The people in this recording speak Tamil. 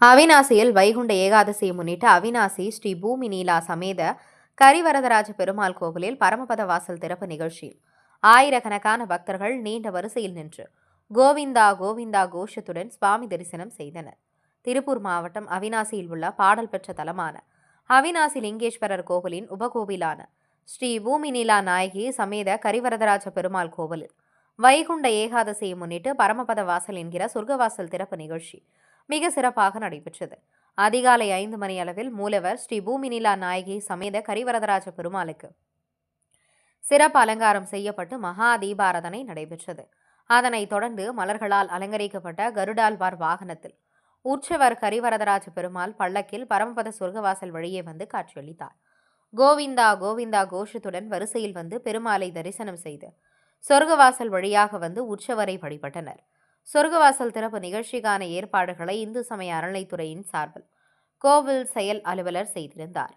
அவினாசியில் வைகுண்ட ஏகாதசியை முன்னிட்டு அவினாசி ஸ்ரீ பூமி நீலா சமேத கரிவரதராஜ பெருமாள் கோவிலில் பரமபத வாசல் திறப்பு நிகழ்ச்சியில் ஆயிரக்கணக்கான பக்தர்கள் நீண்ட வரிசையில் நின்று கோவிந்தா கோவிந்தா கோஷத்துடன் சுவாமி தரிசனம் செய்தனர். திருப்பூர் மாவட்டம் அவினாசியில் உள்ள பாடல் பெற்ற தலமான அவினாசி லிங்கேஸ்வரர் கோவிலின் உபகோவிலான ஸ்ரீ பூமி நீலா நாயகி சமேத கரிவரதராஜ பெருமாள் கோவிலில் வைகுண்ட ஏகாதசியை முன்னிட்டு பரமபத வாசல் என்கிற சொர்க்கவாசல் திறப்பு நிகழ்ச்சி. மிக சிறப்பாக நடைபெற்றது. அதிகாலை ஐந்து மணி அளவில் மூலவர் ஸ்ரீ பூமிநிலா நாயகி சமேத கரிவரதராஜ பெருமாளுக்கு சிறப்பு அலங்காரம் செய்யப்பட்டு மகா தீபாரதனை நடைபெற்றது. அதனைத் தொடர்ந்து மலர்களால் அலங்கரிக்கப்பட்ட கருடால்வார் வாகனத்தில் உற்சவர் கரிவரதராஜ பெருமாள் பல்லக்கில் பரமபத சொர்க்கவாசல் வழியே வந்து காட்சியளித்தார். கோவிந்தா கோவிந்தா கோஷத்துடன் வரிசையில் வந்து பெருமாளை தரிசனம் செய்து சொர்க்கவாசல் வழியாக வந்து உற்சவரை வழிபட்டனர். சொர்க்கவாசல் திறப்பு நிகழ்ச்சிக்கான ஏற்பாடுகளை இந்து சமய அறநிலைத்துறையின் சார்பில் கோவில் செயல் அலுவலர் செய்திருந்தார்.